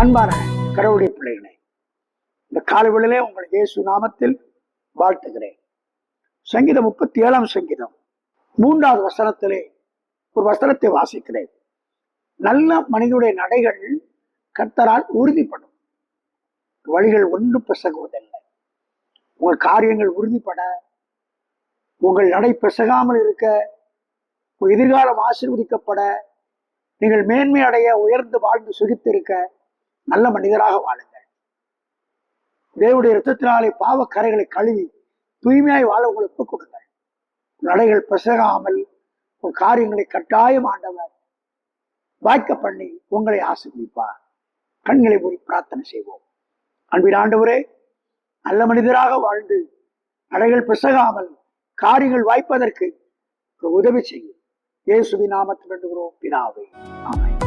அன்பான கடவுளுடைய பிள்ளைகளே இந்த காலவெளியிலே உங்களை இயேசு நாமத்தில் வாழ்த்துகிறேன். சங்கீதம் முப்பத்தி ஏழாம் சங்கீதம் மூன்றாவது வசனத்திலே ஒரு வசனத்தை வாசிக்கிறேன். நல்ல மனிதனுடைய நடைகள் கர்த்தரால் உறுதிப்படும். வழிகள் ஒன்று பிசகுவதில்லை. உங்கள் காரியங்கள் உறுதிப்பட உங்கள் நடை பிசகாமல் இருக்க உங்கள் எதிர்காலம் ஆசீர்வதிக்கப்பட நீங்கள் மேன்மை அடைய உயர்ந்து வாழ்ந்து சுகித்திருக்க நல்ல மனிதராக வாழுங்கள். தேவடைய இரத்தத்தினாலே பாவக்கரைகளை கழுவி தூய்மையாய் வாழ உங்களுக்கு ஒப்புக் கொடுங்கள். நடைகள் பிசகாமல் உங்கள் காரியங்களை கட்டாயம் ஆண்டவர் வாய்க்க பண்ணி உங்களை ஆசீர்வதிப்பார். கண்களை போய் பிரார்த்தனை செய்வோம். அன்பின் ஆண்டவரே நல்ல மனிதராக வாழ்ந்து நடைகள் பிசகாமல் காரியங்கள் வாய்ப்பதற்கு உதவி செய்யும். இயேசுவி நாமத்தில் வேண்டுகிறோம். பிதாவே ஆமை